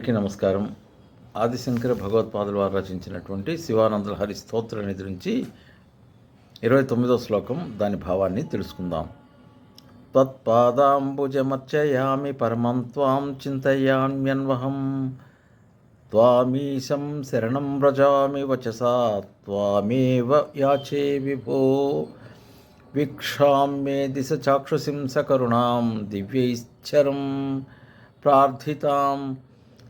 అందరికీ నమస్కారం. ఆదిశంకర భగవత్పాదుల వారు రచించినటువంటి శివానంద హరి స్తోత్ర నిధి నుంచి ఇరవై తొమ్మిదో శ్లోకం దాని భావాన్ని తెలుసుకుందాం. త్వత్పాదాంబుజమర్చయామి పరమం త్వాం చింతయామ్యన్వహం త్వామీశం శరణం వ్రజామి వచసా త్వామేవ యాచే విభో. వీక్షామ్యే దిశ చాక్షుసింసకరుణాం దివ్యైశ్చరం. ప్రార్థితాం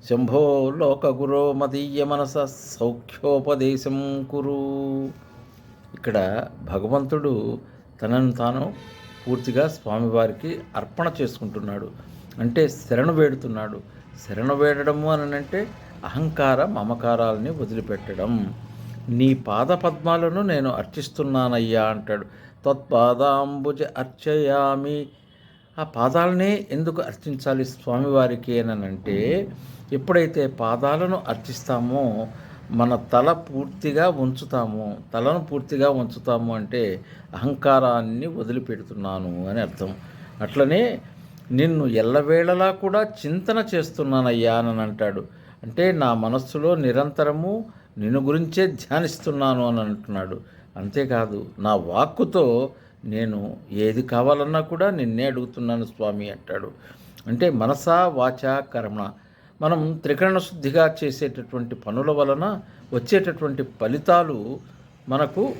శంభో లోకగురో మదీయ మనస సౌఖ్యోపదేశం కురు. ఇక్కడ భగవంతుడు తనను తాను పూర్తిగా స్వామివారికి అర్పణ చేసుకుంటున్నాడు. అంటే శరణు వేడుతున్నాడు. శరణు వేడడము అని అంటే అహంకార మమకారాలని వదిలిపెట్టడం. నీ పాద పద్మాలను నేను అర్చిస్తున్నానయ్యా అంటాడు. తత్పాదాంబుజ అర్చయామి ఆ పాదాలనే ఎందుకు అర్చించాలి స్వామివారికి అని అంటే ఎప్పుడైతే పాదాలను అర్చిస్తామో మన తల పూర్తిగా ఉంచుతాము తలను పూర్తిగా ఉంచుతాము అంటే అహంకారాన్ని వదిలిపెడుతున్నాను అని అర్థం. అట్లనే నిన్ను ఎల్లవేళలా కూడా చింతన చేస్తున్నానయ్యా అని అంటాడు. అంటే నా మనస్సులో నిరంతరము నిన్ను గురించే ధ్యానిస్తున్నాను అని అంటున్నాడు. అంతేకాదు నా వాక్కుతో నేను ఏది కావాలన్నా కూడా నిన్నే అడుగుతున్నాను స్వామి అంటాడు. అంటే మనసా వాచ కర్మ మనం త్రికరణ శుద్ధిగా చేసేటటువంటి పనుల వలన వచ్చేటటువంటి ఫలితాలు మనకు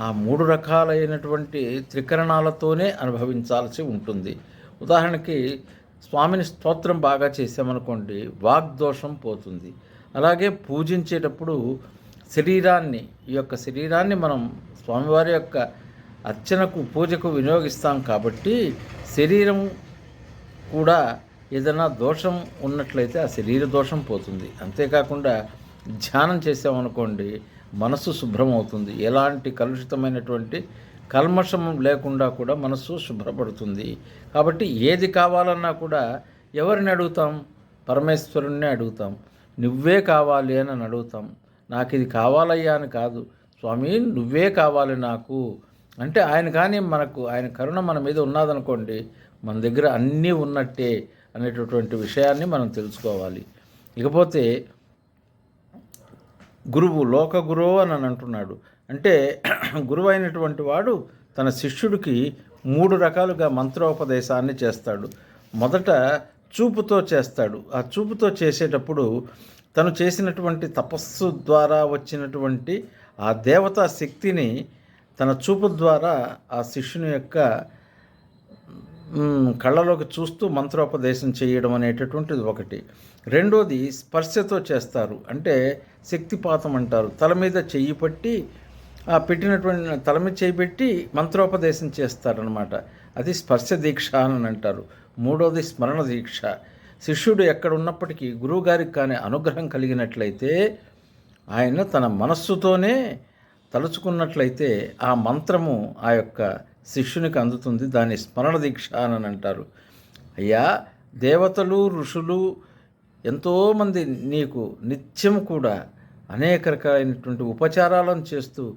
ఆ మూడు రకాలైనటువంటి త్రికరణాలతోనే అనుభవించాల్సి ఉంటుంది. ఉదాహరణకి స్వామిని స్తోత్రం బాగా చేసామనుకోండి వాగ్దోషం పోతుంది. అలాగే పూజించేటప్పుడు శరీరాన్ని ఈ యొక్క శరీరాన్ని మనం స్వామివారి యొక్క అర్చనకు పూజకు వినియోగిస్తాం కాబట్టి శరీరం కూడా ఏదైనా దోషం ఉన్నట్లయితే ఆ శరీర దోషం పోతుంది. అంతేకాకుండా ధ్యానం చేసామనుకోండి మనస్సు శుభ్రం అవుతుంది ఎలాంటి కలుషితమైనటువంటి కల్మషం లేకుండా కూడా మనస్సు శుభ్రపడుతుంది. కాబట్టి ఏది కావాలన్నా కూడా ఎవరిని అడుగుతాం? పరమేశ్వరుణ్ణి అడుగుతాం. నువ్వే కావాలి అని అడుగుతాం. నాకు ఇది కావాలయ్యా అని కాదు. స్వామి నువ్వే కావాలి నాకు. అంటే ఆయన కానీ మనకు ఆయన కరుణ మన మీద ఉన్నదనుకోండి మన దగ్గర అన్నీ ఉన్నట్టే అనేటటువంటి విషయాన్ని మనం తెలుసుకోవాలి. ఇకపోతే గురువు లోక గురువు అని అంటున్నాడు. అంటే గురువు అయినటువంటి వాడు తన శిష్యుడికి మూడు రకాలుగా మంత్రోపదేశాన్ని చేస్తాడు. మొదట చూపుతో చేస్తాడు. ఆ చూపుతో చేసేటప్పుడు తను చేసినటువంటి తపస్సు ద్వారా వచ్చినటువంటి ఆ దేవతా శక్తిని తన చూపు ద్వారా ఆ శిష్యుని యొక్క కళ్ళలోకి చూస్తూ మంత్రోపదేశం చేయడం అనేటటువంటిది ఒకటి. రెండోది స్పర్శతో చేస్తారు. అంటే శక్తిపాతం అంటారు. తల మీద చెయ్యి పట్టి ఆ పెట్టినటువంటి తల మీద చేయి పెట్టి మంత్రోపదేశం చేస్తారనమాట అది స్పర్శ దీక్ష అని అంటారు. మూడోది స్మరణ దీక్ష. శిష్యుడు ఎక్కడ ఉన్నప్పటికీ గురువుగారికి కానీ అనుగ్రహం కలిగినట్లయితే ఆయన తన మనస్సుతోనే తలుచుకున్నట్లయితే ఆ మంత్రము ఆ యొక్క శిష్యునికి అందుతుంది. దాన్ని స్మరణ దీక్ష అని అంటారు. అయ్యా దేవతలు ఋషులు ఎంతోమంది నీకు నిత్యం కూడా అనేక రకాలైనటువంటి ఉపచారాలను చేస్తూ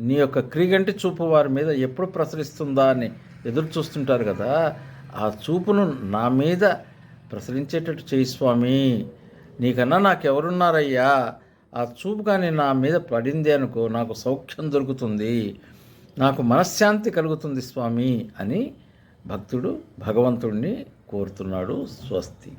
నీ యొక్క క్రీగంటి చూపు వారి మీద ఎప్పుడు ప్రసరిస్తుందా అని ఎదురు చూస్తుంటారు కదా. ఆ చూపును నా మీద ప్రసరించేటట్టు చేయి స్వామి. నీకన్నా నాకెవరున్నారయ్యా? ఆ చూపు కానీ నా మీద పడింది అనుకో నాకు సౌఖ్యం దొరుకుతుంది. నాకు మనశ్శాంతి కలుగుతుంది స్వామి అని భక్తుడు భగవంతుడిని కోరుతున్నాడు స్వస్తి.